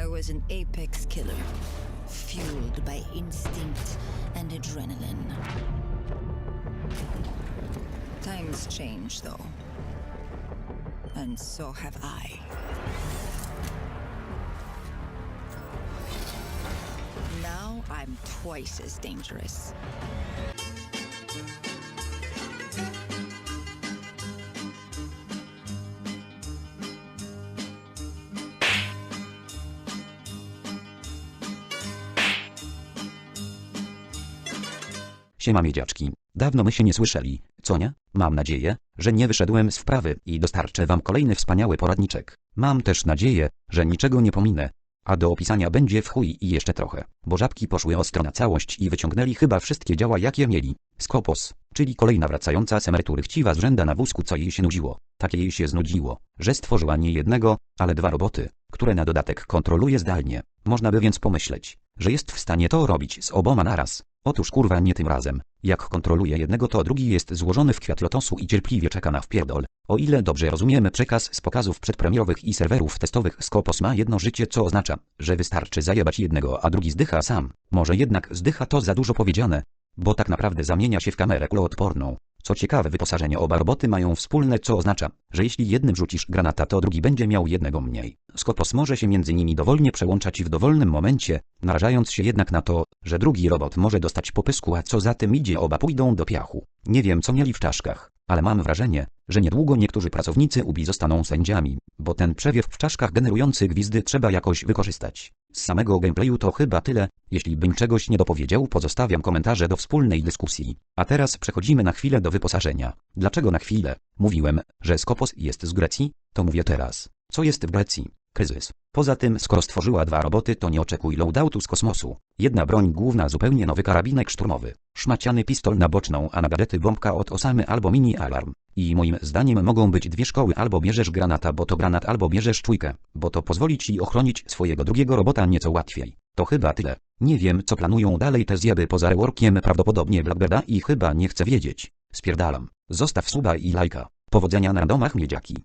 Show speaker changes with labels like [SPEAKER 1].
[SPEAKER 1] I was an apex killer, fueled by instinct and adrenaline. Times change, though. And so have I. Now I'm twice as dangerous.
[SPEAKER 2] Siema miedziaczki. Dawno my się nie słyszeli, co nie? Mam nadzieję, że nie wyszedłem z wprawy i dostarczę wam kolejny wspaniały poradniczek. Mam też nadzieję, że niczego nie pominę. A do opisania będzie w chuj i jeszcze trochę, bo żabki poszły ostro na całość i wyciągnęli chyba wszystkie działa jakie mieli. Skopos, czyli kolejna wracająca z emerytury chciwa zrzęda na wózku co jej się nudziło. Takie jej się znudziło, że stworzyła nie jednego, ale dwa roboty, które na dodatek kontroluje zdalnie. Można by więc pomyśleć, że jest w stanie to robić z oboma naraz. Otóż kurwa nie tym razem. Jak kontroluje jednego to drugi jest złożony w kwiat lotosu i cierpliwie czeka na wpierdol. O ile dobrze rozumiemy przekaz z pokazów przedpremierowych i serwerów testowych Skopos ma jedno życie co oznacza, że wystarczy zajebać jednego a drugi zdycha sam. Może jednak zdycha to za dużo powiedziane, bo tak naprawdę zamienia się w kamerę kuloodporną. Co ciekawe wyposażenie oba roboty mają wspólne co oznacza, że jeśli jednym rzucisz granata to drugi będzie miał jednego mniej. Skopos może się między nimi dowolnie przełączać w dowolnym momencie, narażając się jednak na to, że drugi robot może dostać popysku a co za tym idzie oba pójdą do piachu. Nie wiem co mieli w czaszkach, ale mam wrażenie, że niedługo niektórzy pracownicy UBI zostaną sędziami, bo ten przewiew w czaszkach generujący gwizdy trzeba jakoś wykorzystać. Z samego gameplayu to chyba tyle, jeśli bym czegoś nie dopowiedział pozostawiam komentarze do wspólnej dyskusji. A teraz przechodzimy na chwilę do wyposażenia. Dlaczego na chwilę? Mówiłem, że Skopos jest z Grecji, to mówię teraz. Co jest w Grecji? Kryzys. Poza tym, skoro stworzyła dwa roboty, to nie oczekuj loadoutu z kosmosu. Jedna broń główna, zupełnie nowy karabinek szturmowy. Szmaciany pistol na boczną, a na gadety bombka od Osamy albo mini alarm. I moim zdaniem mogą być dwie szkoły, albo bierzesz granata, bo to granat, albo bierzesz czujkę, bo to pozwoli ci ochronić swojego drugiego robota nieco łatwiej. To chyba tyle. Nie wiem, co planują dalej te zjeby poza reworkiem, prawdopodobnie Blackberda i chyba nie chcę wiedzieć. Spierdalam. Zostaw suba i lajka. Powodzenia na domach miedziaki.